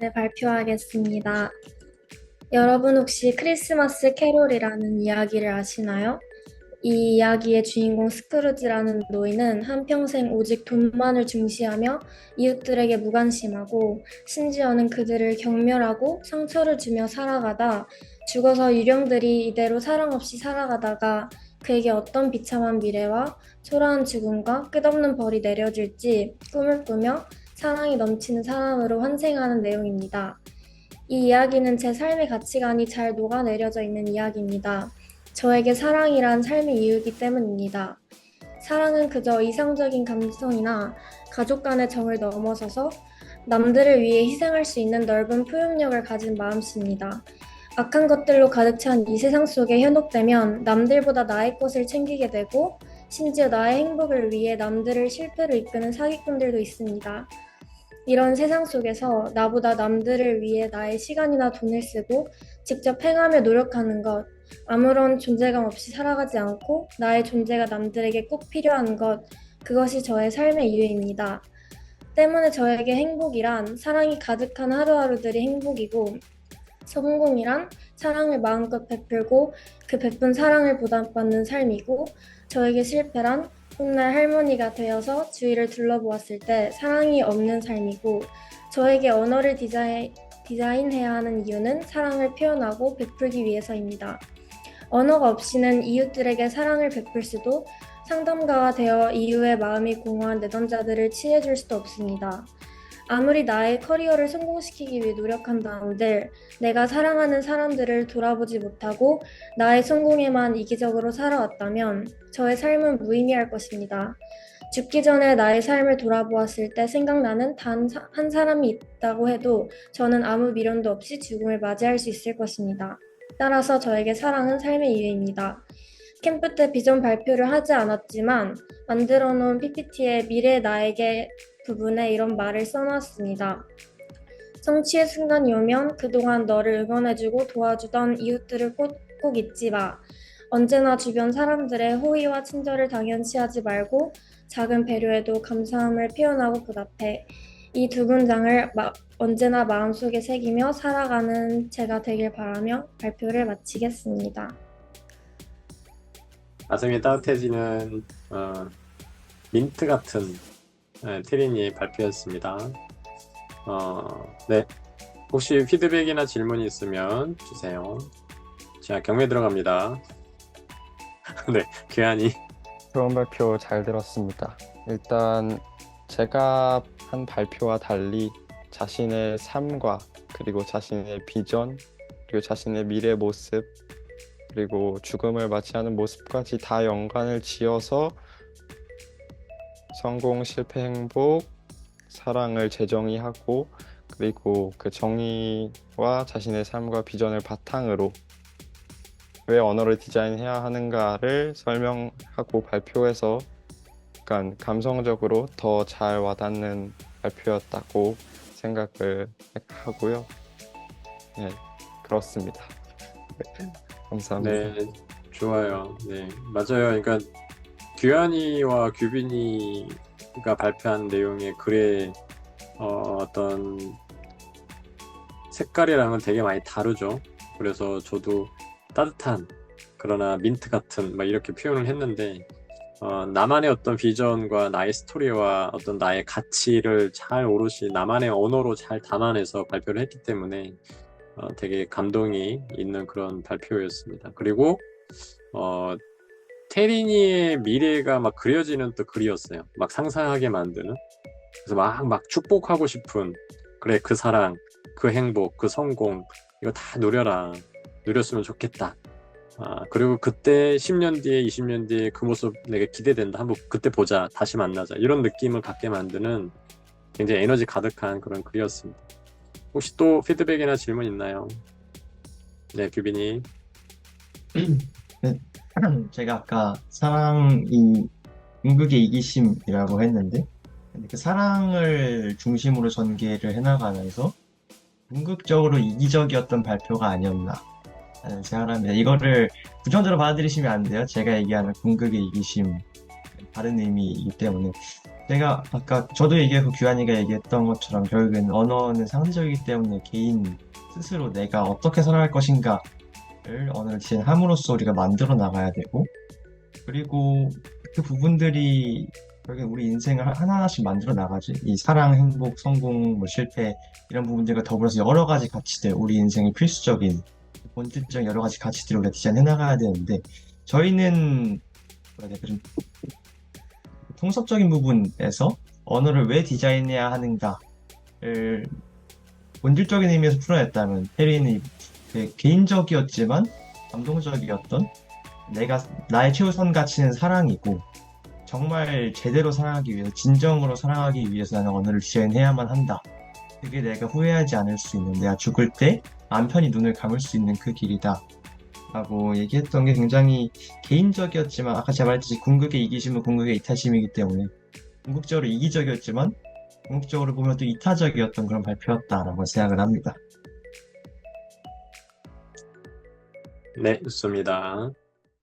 네, 발표하겠습니다. 여러분 혹시 크리스마스 캐롤이라는 이야기를 아시나요? 이 이야기의 주인공 스크루지라는 노인은 한평생 오직 돈만을 중시하며 이웃들에게 무관심하고 심지어는 그들을 경멸하고 상처를 주며 살아가다 죽어서 유령들이 이대로 사랑 없이 살아가다가 그에게 어떤 비참한 미래와 초라한 죽음과 끝없는 벌이 내려질지 꿈을 꾸며 사랑이 넘치는 사람으로 환생하는 내용입니다. 이 이야기는 제 삶의 가치관이 잘 녹아내려져 있는 이야기입니다. 저에게 사랑이란 삶의 이유이기 때문입니다. 사랑은 그저 이상적인 감성이나 가족 간의 정을 넘어서서 남들을 위해 희생할 수 있는 넓은 포용력을 가진 마음씨입니다. 악한 것들로 가득 찬 이 세상 속에 현혹되면 남들보다 나의 것을 챙기게 되고 심지어 나의 행복을 위해 남들을 실패로 이끄는 사기꾼들도 있습니다. 이런 세상 속에서 나보다 남들을 위해 나의 시간이나 돈을 쓰고 직접 행하며 노력하는 것, 아무런 존재감 없이 살아가지 않고 나의 존재가 남들에게 꼭 필요한 것, 그것이 저의 삶의 이유입니다. 때문에 저에게 행복이란 사랑이 가득한 하루하루들이 행복이고, 성공이란 사랑을 마음껏 베풀고 그 베푼 사랑을 보답받는 삶이고, 저에게 실패란 훗날 할머니가 되어서 주위를 둘러보았을 때 사랑이 없는 삶이고, 저에게 언어를 디자인, 디자인해야 하는 이유는 사랑을 표현하고 베풀기 위해서입니다. 언어가 없이는 이웃들에게 사랑을 베풀 수도 상담가가 되어 이웃의 마음이 공허한 내던자들을 치해줄 수도 없습니다. 아무리 나의 커리어를 성공시키기 위해 노력한다 한들 내가 사랑하는 사람들을 돌아보지 못하고 나의 성공에만 이기적으로 살아왔다면 저의 삶은 무의미할 것입니다. 죽기 전에 나의 삶을 돌아보았을 때 생각나는 단 한 사람이 있다고 해도 저는 아무 미련도 없이 죽음을 맞이할 수 있을 것입니다. 따라서 저에게 사랑은 삶의 이유입니다. 캠프 때 비전 발표를 하지 않았지만 만들어 놓은 PPT에 미래 나에게 부분에 이런 말을 써놨습니다. 성취의 순간이 오면 그동안 너를 응원해주고 도와주던 이웃들을 꼭, 꼭 잊지 마. 언제나 주변 사람들의 호의와 친절을 당연시 하지 말고 작은 배려에도 감사함을 표현하고 보답해. 이 두 문장을 마- 언제나 마음속에 새기며 살아가는 제가 되길 바라며 발표를 마치겠습니다. 가슴이 따뜻해지는 어, 민트 같은 네, 테린이의 발표였습니다. 어, 네. 혹시 피드백이나 질문이 있으면 주세요. 자, 경매 들어갑니다. 네, 규환이. 좋은 발표 잘 들었습니다. 일단 제가 한 발표와 달리 자신의 삶과 그리고 자신의 비전 그리고 자신의 미래 모습 그리고 죽음을 맞이하는 모습까지 다 연관을 지어서 성공, 실패, 행복, 사랑을 재정의하고 그리고 그 정의와 자신의 삶과 비전을 바탕으로 왜 언어를 디자인해야 하는가를 설명하고 발표해서 약간 감성적으로 더 잘 와닿는 발표였다고 생각을 하고요. 네, 그렇습니다. 네, 감사합니다. 네, 좋아요. 네, 맞아요. 그러니까 규환이와 규빈이가 발표한 내용의 글의 어, 어떤 색깔이랑은 되게 많이 다르죠. 그래서 저도 따뜻한 그러나 민트 같은 막 이렇게 표현을 했는데 어, 나만의 어떤 비전과 나의 스토리와 어떤 나의 가치를 잘 오롯이 나만의 언어로 잘 담아내서 발표를 했기 때문에 어, 되게 감동이 있는 그런 발표였습니다. 그리고 어, 테리니의 미래가 막 그려지는 또 글이었어요. 막 상상하게 만드는. 그래서 막, 막 축복하고 싶은, 그래, 그 사랑, 그 행복, 그 성공, 이거 다 누려라. 누렸으면 좋겠다. 아, 그리고 그때 10년 뒤에, 20년 뒤에 그 모습 내가 기대된다. 한번 그때 보자. 다시 만나자. 이런 느낌을 갖게 만드는 굉장히 에너지 가득한 그런 글이었습니다. 혹시 또 피드백이나 질문 있나요? 네, 규빈이. 제가 아까 사랑이 궁극의 이기심이라고 했는데 그 사랑을 중심으로 전개를 해나가면서 궁극적으로 이기적이었던 발표가 아니었나 라는 생각을 합니다. 이거를 부정적으로 받아들이시면 안 돼요. 제가 얘기하는 궁극의 이기심 다른 의미이기 때문에 제가 아까 저도 얘기하고 규환이가 얘기했던 것처럼 결국엔 언어는 상대적이기 때문에 개인 스스로 내가 어떻게 살아갈 것인가 를 언어를 지향함으로써 우리가 만들어 나가야 되고 그리고 그 부분들이 결국 우리 인생을 하- 하나하나씩 만들어 나가지. 이 사랑, 행복, 성공, 뭐 실패 이런 부분들과 더불어서 여러 가지 가치들, 우리 인생의 필수적인 본질적인 여러 가지 가치들을 우리가 디자인해 나가야 되는데 저희는 좀 통섭적인 부분에서 언어를 왜 디자인해야 하는가를 본질적인 의미에서 풀어냈다면 페리는 되게 개인적이었지만 감동적이었던 내가 나의 최우선 가치는 사랑이고 정말 제대로 사랑하기 위해서 진정으로 사랑하기 위해서 나는 언어를 디자인해야만 한다. 그게 내가 후회하지 않을 수 있는 내가 죽을 때 안 편히 눈을 감을 수 있는 그 길이다. 라고 얘기했던 게 굉장히 개인적이었지만 아까 제가 말했듯이 궁극의 이기심은 궁극의 이타심이기 때문에 궁극적으로 이기적이었지만 궁극적으로 보면 또 이타적이었던 그런 발표였다라고 생각을 합니다. 네, 좋습니다.